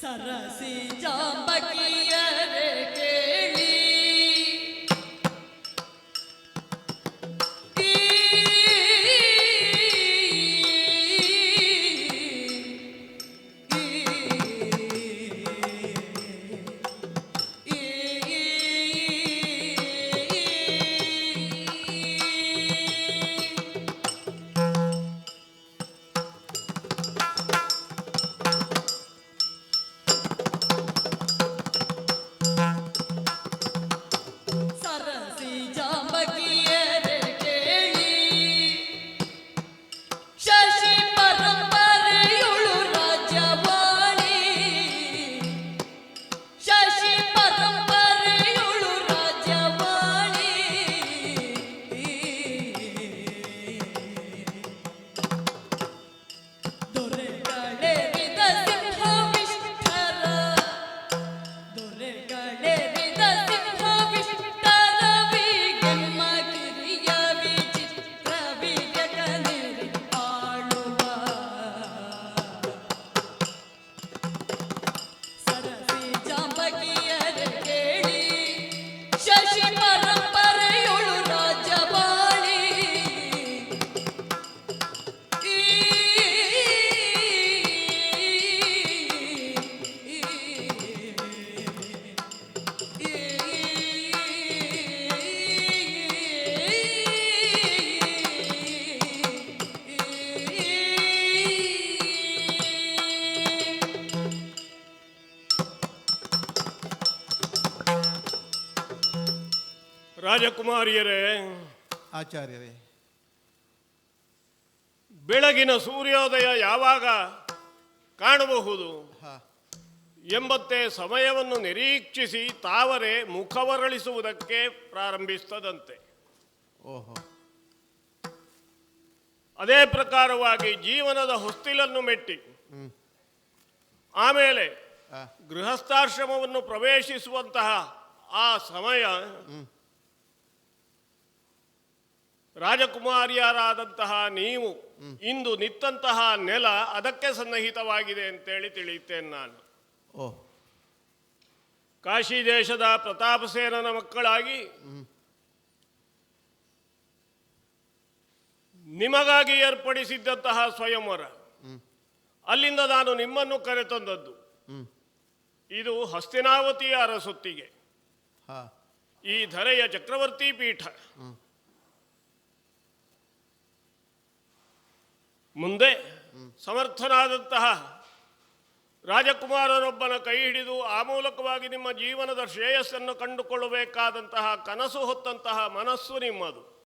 Cersei जाम बगिया কৃষ্ণ ರಾಜಕುಮಾರಿಯರೇ ಆಚಾರ್ಯರೇ ಬೆಳಗಿನ ಸೂರ್ಯೋದಯ ಯಾವಾಗ ಕಾಣಬಹುದು? ಎಂಬತ್ತೆ ಸಮಯವನ್ನು ನಿರೀಕ್ಷಿಸಿ ತಾವರೆ ಮುಖವರಳಿಸುವುದಕ್ಕೆ ಪ್ರಾರಂಭಿಸ್ತದಂತೆ ಓಹೋ. ಅದೇ ಪ್ರಕಾರವಾಗಿ ಜೀವನದ ಹೊಸ್ತಿಲನ್ನು ಮೆಟ್ಟಿ. ಆಮೇಲೆ ಗೃಹಸ್ಥಾಶ್ರಮವನ್ನು ಪ್ರವೇಶಿಸುವಂತಹ ಆ ಸಮಯ ರಾಜಕುಮಾರಿಯರಾದಂತಹ ನೀವು ಇಂದು ನಿತ್ತಂತಹ ನೆಲ ಅದಕ್ಕೆ ಸನ್ನಿಹಿತವಾಗಿದೆ ಅಂತೇಳಿ ತಿಳಿಯುತ್ತೇನೆ ನಾನು. ಓ. ಕಾಶಿ ದೇಶದ ಪ್ರತಾಪಸೇನನ ಮಕ್ಕಳಾಗಿ ನಿಮಗಾಗಿ ಏರ್ಪಡಿಸಿದ್ದಂತಹ ಸ್ವಯಂವರ. ಅಲ್ಲಿಂದ ನಾನು ನಿಮ್ಮನ್ನು ಕರೆತಂದದ್ದು. ಇದು ಹಸ್ತಿನಾವತಿಯ ಅರಸೊತ್ತಿಗೆ. ಈ ಧರೆಯ ಚಕ್ರವರ್ತಿ ಪೀಠ. ಮುಂದೆ ಸಮರ್ಥನಾದಂತಹ ರಾಜಕುಮಾರನೊಬ್ಬನ ಕೈ ಹಿಡಿದು ಆ ಮೂಲಕವಾಗಿ ನಿಮ್ಮ ಜೀವನದ ಶ್ರೇಯಸ್ಸನ್ನು ಕಂಡುಕೊಳ್ಳಬೇಕಾದಂತಹ ಕನಸು ಹೊತ್ತಂತಹ ಮನಸ್ಸು ನಿಮ್ಮದು.